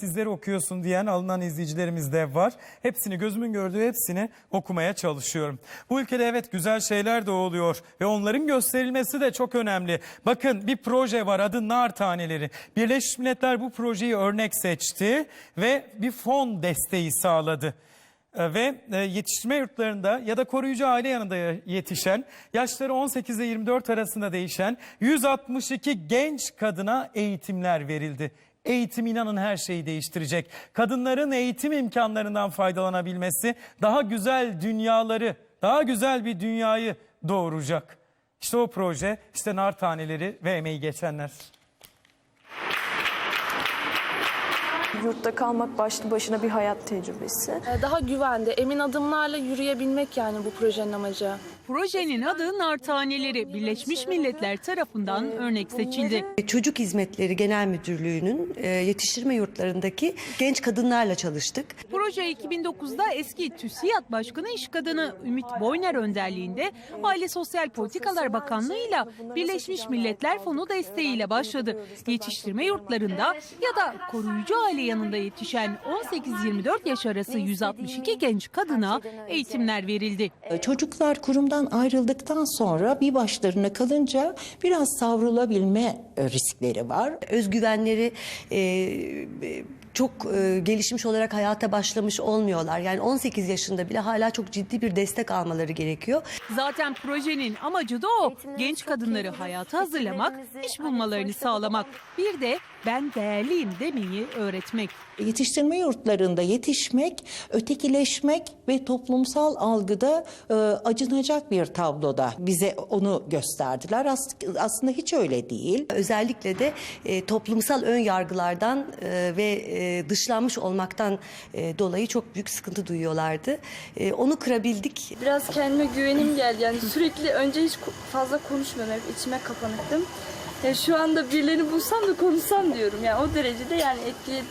sizleri okuyorsun diyen alınan izleyicilerimiz de var. Hepsini gözümün gördüğü hepsini okumaya çalışıyorum. Bu ülkede evet güzel şeyler de oluyor ve onların gösterilmesi de çok önemli. Bakın bir proje var adı Nar Taneleri. Birleşmiş Milletler bu projeyi örnek seçti ve bir fon desteği sağladı. E, Ve e, yetiştirme yurtlarında ya da koruyucu aile yanında yetişen, yaşları 18 ile 24 arasında değişen 162 genç kadına eğitimler verildi. Eğitim inanın her şeyi değiştirecek. Kadınların eğitim imkanlarından faydalanabilmesi daha güzel dünyaları, daha güzel bir dünyayı doğuracak. İşte o proje, işte nar taneleri ve emeği geçenler. Yurtta kalmak başlı başına bir hayat tecrübesi. Ee, Daha güvende, emin adımlarla yürüyebilmek yani bu projenin amacı. Projenin adı Nar Taneleri Birleşmiş Milletler tarafından örnek seçildi. Çocuk Hizmetleri Genel Müdürlüğü'nün e, yetiştirme yurtlarındaki genç kadınlarla çalıştık. Proje 2009'da eski TÜSİAD Başkanı İş Kadını Ümit Boyner önderliğinde Aile Sosyal Politikalar Bakanlığı ile Birleşmiş Milletler Fonu desteğiyle başladı. Yetiştirme yurtlarında ya da koruyucu aile yanında yetişen 18-24 yaş arası 162 genç kadına eğitimler verildi. Çocuklar kurumdan ayrıldıktan sonra bir başlarına kalınca biraz savrulabilme riskleri var. Özgüvenleri e, e, çok e, gelişmiş olarak hayata başlamış olmuyorlar. Yani 18 yaşında bile hala çok ciddi bir destek almaları gerekiyor. Zaten projenin amacı da o. Genç kadınları hayata hazırlamak, iş bulmalarını sağlamak. Bir de ben değerliyim demeyi öğretmek. Yetiştirme yurtlarında yetişmek, ötekileşmek ve toplumsal algıda e, acınacak bir tabloda bize onu gösterdiler. As- aslında hiç öyle değil. Özellikle de e, toplumsal ön yargılardan e, ve e, dışlanmış olmaktan e, dolayı çok büyük sıkıntı duyuyorlardı. E, onu kırabildik. Biraz kendime güvenim geldi. Yani sürekli önce hiç fazla konuşmuyorum. Hep içime kapanıktım. Ya şu anda birilerini bulsam da konuşsam diyorum. Yani o derecede yani etkiledi.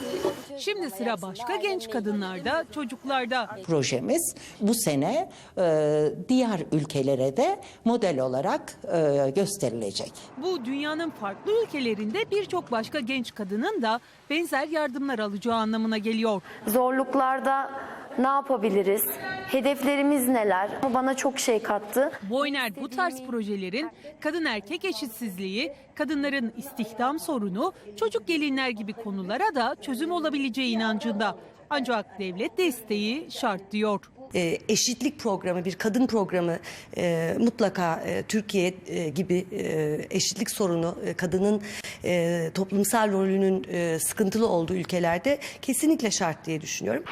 Şimdi sıra başka genç kadınlarda, çocuklarda. Projemiz bu sene e, diğer ülkelere de model olarak e, gösterilecek. Bu dünyanın farklı ülkelerinde birçok başka genç kadının da benzer yardımlar alacağı anlamına geliyor. zorluklarda ne yapabiliriz? Hedeflerimiz neler? Bu Bana çok şey kattı. Boyner bu tarz projelerin kadın erkek eşitsizliği, kadınların istihdam sorunu, çocuk gelinler gibi konulara da çözüm olabileceği inancında. Ancak devlet desteği şart diyor. e, eşitlik programı, bir kadın programı e, mutlaka e, Türkiye e, gibi e, eşitlik sorunu, e, kadının e, toplumsal rolünün e, sıkıntılı olduğu ülkelerde kesinlikle şart diye düşünüyorum.